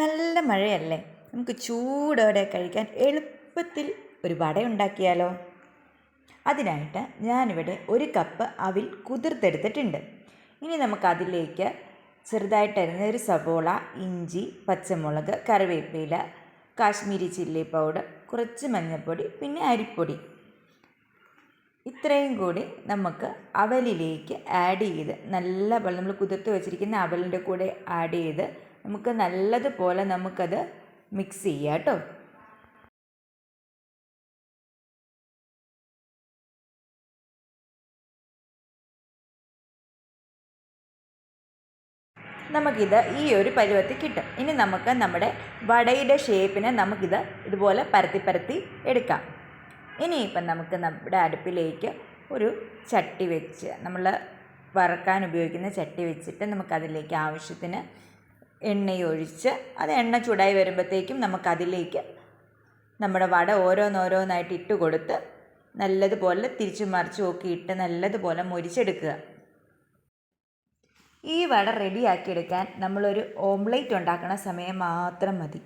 നല്ല മഴയല്ലേ? നമുക്ക് ചൂടോടെ കഴിക്കാൻ എളുപ്പത്തിൽ ഒരു വട ഉണ്ടാക്കിയാലോ? അതിനായിട്ട് ഞാനിവിടെ ഒരു കപ്പ് അവിൽ കുതിർത്തെടുത്തിട്ടുണ്ട്. ഇനി നമുക്കതിലേക്ക് ചെറുതായിട്ട് അരിഞ്ഞ ഒരു സവോള ഇഞ്ചി പച്ചമുളക് കറിവേപ്പില കാശ്മീരി ചില്ലി പൗഡർ കുറച്ച് മഞ്ഞൾപ്പൊടി പിന്നെ അരിപ്പൊടി. ഇത്രയും കൂടി നമുക്ക് അവലിലേക്ക് ആഡ് ചെയ്ത് നല്ല നമ്മൾ കുതിർത്ത് വെച്ചിരിക്കുന്ന അവലിന്റെ കൂടെ ആഡ് ചെയ്ത് നമുക്ക് നല്ലതുപോലെ നമുക്കത് മിക്സ് ചെയ്യാം കേട്ടോ. നമുക്കിത് ഈ ഒരു പരുവത്തിൽ കിട്ടും. ഇനി നമുക്ക് നമ്മുടെ വടയുടെ ഷേപ്പിനെ നമുക്കിത് ഇതുപോലെ പരത്തി പരത്തി എടുക്കാം. ഇനിയിപ്പം നമുക്ക് നമ്മുടെ അടുപ്പിലേക്ക് ഒരു ചട്ടി വെച്ച് നമ്മൾ വറക്കാൻ ഉപയോഗിക്കുന്ന ചട്ടി വെച്ചിട്ട് നമുക്കതിലേക്ക് ആവശ്യത്തിന് എണ്ണയൊഴിച്ച് അത് എണ്ണ ചൂടായി വരുമ്പോഴത്തേക്കും നമുക്കതിലേക്ക് നമ്മുടെ വട ഓരോന്നോരോന്നായിട്ട് ഇട്ട് കൊടുത്ത് നല്ലതുപോലെ തിരിച്ചു മറിച്ചും ഒക്കെ ഇട്ട് നല്ലതുപോലെ മുരിച്ചെടുക്കുക. ഈ വട റെഡിയാക്കിയെടുക്കാൻ നമ്മളൊരു ഓംലേറ്റ് ഉണ്ടാക്കുന്ന സമയം മാത്രം മതി.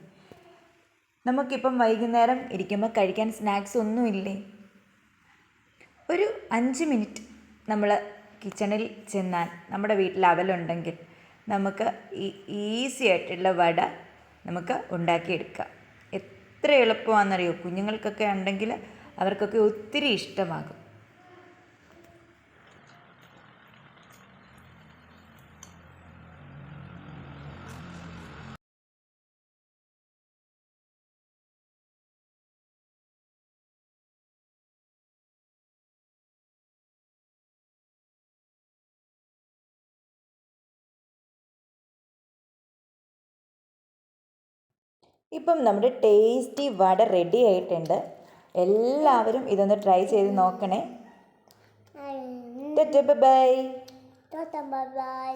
നമുക്കിപ്പം വൈകുന്നേരം ഇരിക്കുമ്പോൾ കഴിക്കാൻ സ്നാക്സ് ഒന്നുമില്ലേ ഒരു അഞ്ച് മിനിറ്റ് നമ്മൾ കിച്ചണിൽ ചെന്നാൽ നമ്മുടെ വീട്ടിൽ അവലുണ്ടെങ്കിൽ നമുക്ക് ഈസി ആയിട്ടുള്ള വട നമുക്ക് ഉണ്ടാക്കിയെടുക്കാം. എത്ര എളുപ്പമാണെന്നറിയോ? കുഞ്ഞുങ്ങൾക്കൊക്കെ ഉണ്ടെങ്കിൽ അവർക്കൊക്കെ ഒത്തിരി ഇഷ്ടമാകും. ഇപ്പം നമ്മുടെ ടേസ്റ്റി വട റെഡി ആയിട്ടുണ്ട്. എല്ലാവരും ഇതൊന്ന് ട്രൈ ചെയ്ത് നോക്കണേ. Bye bye.